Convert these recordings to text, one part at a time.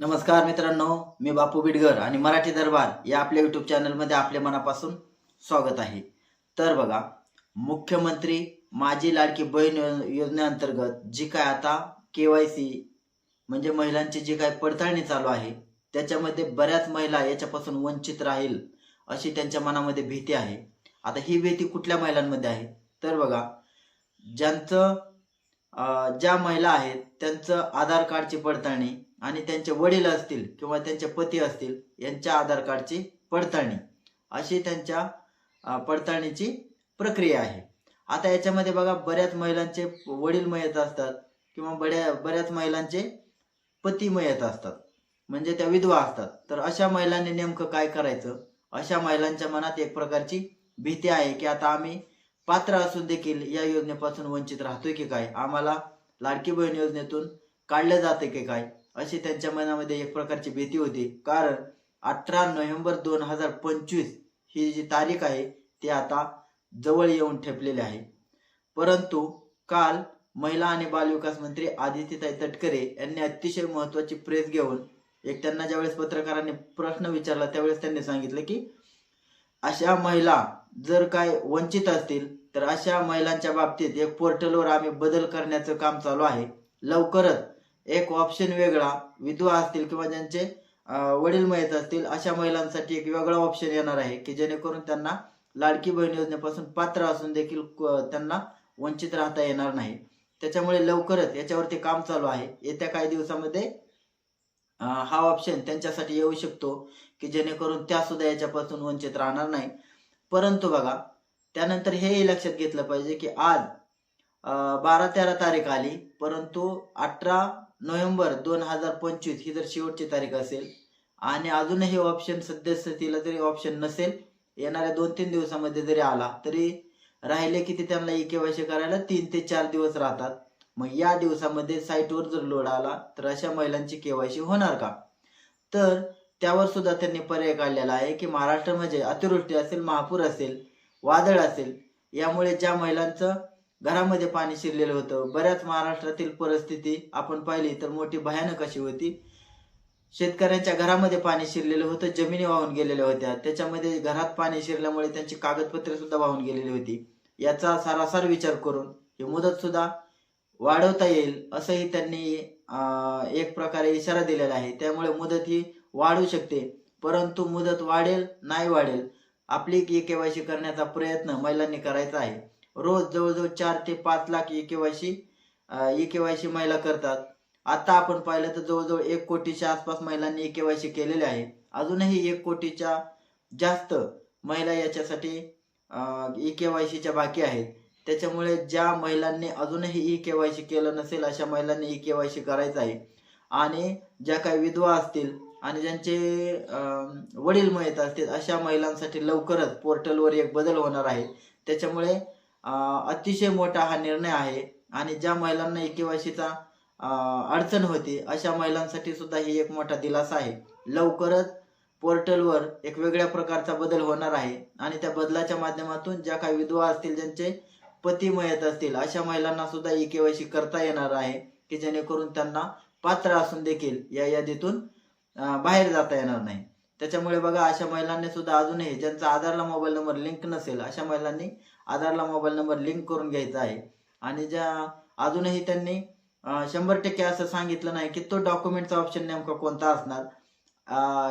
नमस्कार मित्रांनो मी बापू बिडगर आणि मराठी दरबार या आपल्या युट्यूब चॅनलमध्ये आपल्या मनापासून स्वागत आहे. तर बघा मुख्यमंत्री माझी लाडकी बहीण यो- योजनेअंतर्गत जी काय आता के वाय सी म्हणजे महिलांची जी काय पडताळणी चालू आहे त्याच्यामध्ये बऱ्याच महिला याच्यापासून वंचित राहील अशी त्यांच्या मनामध्ये भीती आहे. आता ही भीती कुठल्या महिलांमध्ये आहे? तर बघा ज्यांचं ज्या महिला आहेत त्यांचं आधार कार्डची पडताळणी आणि त्यांचे वडील असतील किंवा त्यांचे पती असतील यांच्या आधार कार्डची पडताळणी. अशी त्यांच्या पडताळणीची प्रक्रिया आहे. आता याच्यामध्ये बघा बऱ्याच महिलांचे वडील मयत असतात किंवा बड्या बऱ्याच महिलांचे पती मयत असतात. म्हणजे त्या विधवा असतात. तर अशा महिलांनी नेमकं काय करायचं? अशा महिलांच्या मनात एक प्रकारची भीती आहे की आता आम्ही पात्र असून देखील या योजनेपासून वंचित राहतोय की काय? आम्हाला लाडकी बहीण योजनेतून काढलं जाते की काय? अशी त्यांच्या मनामध्ये एक प्रकारची भीती होती. कारण अठरा नोव्हेंबर दोन हजार पंचवीस ही जी तारीख आहे ती आता जवळ येऊन ठेपलेली आहे. परंतु काल महिला आणि बालविकास मंत्री आदित्यताई तटकरे यांनी अतिशय महत्वाची प्रेस घेऊन एक त्यांना ज्यावेळेस पत्रकारांनी प्रश्न विचारला त्यावेळेस त्यांनी सांगितलं की अशा महिला जर काय वंचित असतील तर अशा महिलांच्या बाबतीत एक पोर्टलवर आम्ही बदल करण्याचं काम चालू आहे. लवकरच एक ऑप्शन वेगळा. विधवा असतील किंवा ज्यांचे वडील मयत असतील अशा महिलांसाठी एक वेगळा ऑप्शन येणार आहे की जेणेकरून त्यांना लाडकी बहीण योजनेपासून पात्र असून देखील त्यांना वंचित राहता येणार नाही. त्याच्यामुळे लवकरच याच्यावरती काम चालू आहे. येत्या काही दिवसामध्ये हा ऑप्शन त्यांच्यासाठी येऊ शकतो की जेणेकरून त्या सुद्धा याच्यापासून वंचित राहणार नाही. परंतु बघा त्यानंतर हेही लक्षात घेतलं पाहिजे की आज बारा तेरा तारीख आली परंतु अठरा नोव्हेंबर दोन हजार पंचवीस ही जर शेवटची तारीख असेल आणि अजूनही ऑप्शन सद्यस्थितीला जरी ऑप्शन नसेल येणाऱ्या दोन तीन दिवसामध्ये जरी आला तरी राहिले किती त्यांना ई केवायसी करायला तीन ते चार दिवस राहतात. मग या दिवसामध्ये साईटवर जर लोड आला तर अशा महिलांची केवायसी होणार का? तर त्यावर सुद्धा त्यांनी पर्याय काढलेला आहे की महाराष्ट्रामध्ये म्हणजे अतिवृष्टी असेल महापूर असेल वादळ असेल यामुळे ज्या महिलांचं घरामध्ये पाणी शिरलेलं होतं. बऱ्याच महाराष्ट्रातील परिस्थिती आपण पाहिली तर मोठी भयानक अशी होती. शेतकऱ्यांच्या घरामध्ये पाणी शिरलेलं होतं जमिनी वाहून गेलेल्या होत्या. त्याच्यामध्ये घरात पाणी शिरल्यामुळे त्यांची कागदपत्रे सुद्धा वाहून गेलेली होती. याचा सारासार विचार करून ही मुदत सुद्धा वाढवता येईल असंही त्यांनी एक प्रकारे इशारा दिलेला आहे. त्यामुळे मुदत ही वाढू शकते. परंतु मुदत वाढेल नाही वाढेल आपली के वाय सी करण्याचा प्रयत्न महिलांनी करायचा आहे. रोज जवळजवळ चार ते पाच lakh e KYC e KYC महिला करतात. आता आपण पाहिलं तर जवळजवळ एक कोटीच्या आसपास महिलांनी ई केवायसी केलेले आहे. अजूनही एक कोटीच्या जास्त महिला याच्यासाठी ई केवायसीच्या बाकी आहेत. त्याच्यामुळे ज्या महिलांनी अजूनही ई केवायसी केलं नसेल अशा महिलांनी ई केवायसी करायचं आहे. आणि ज्या काही विधवा असतील आणि ज्यांचे वडील मयत असतील अशा महिलांसाठी लवकरच पोर्टलवर एक बदल होणार आहे. त्याच्यामुळे अतिशय मोठा हा निर्णय आहे. आणि ज्या महिलांना ई केवायसीचा अडचण होती अशा महिलांसाठी सुद्धा ही एक मोठा दिलासा आहे. लवकरच पोर्टलवर एक वेगळ्या प्रकारचा बदल होणार आहे. आणि त्या बदलाच्या माध्यमातून ज्या काही विधवा असतील ज्यांचे पती मयत असतील अशा महिलांना सुद्धा ई केवायसी करता येणार आहे की जेणेकरून त्यांना पात्र असून देखील या यादीतून बाहेर जाता येणार नाही. त्याच्यामुळे बघा अशा महिलांनी सुद्धा अजूनही ज्यांचा आधारला मोबाईल नंबर लिंक नसेल अशा महिलांनी आधारला मोबाईल नंबर लिंक करून घ्यायचा आहे. आणि ज्या अजूनही त्यांनी शंभर टक्के असं सांगितलं नाही की तो डॉक्युमेंटचा ऑप्शन नेमका कोणता असणार.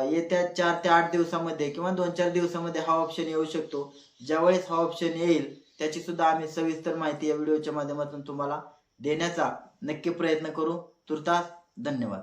येत्या चार ते आठ दिवसामध्ये किंवा दोन चार दिवसामध्ये हा ऑप्शन येऊ शकतो. ज्यावेळेस हा ऑप्शन येईल त्याची सुद्धा आम्ही सविस्तर माहिती या व्हिडिओच्या माध्यमातून तुम्हाला देण्याचा नक्की प्रयत्न करू. तुर्तास धन्यवाद.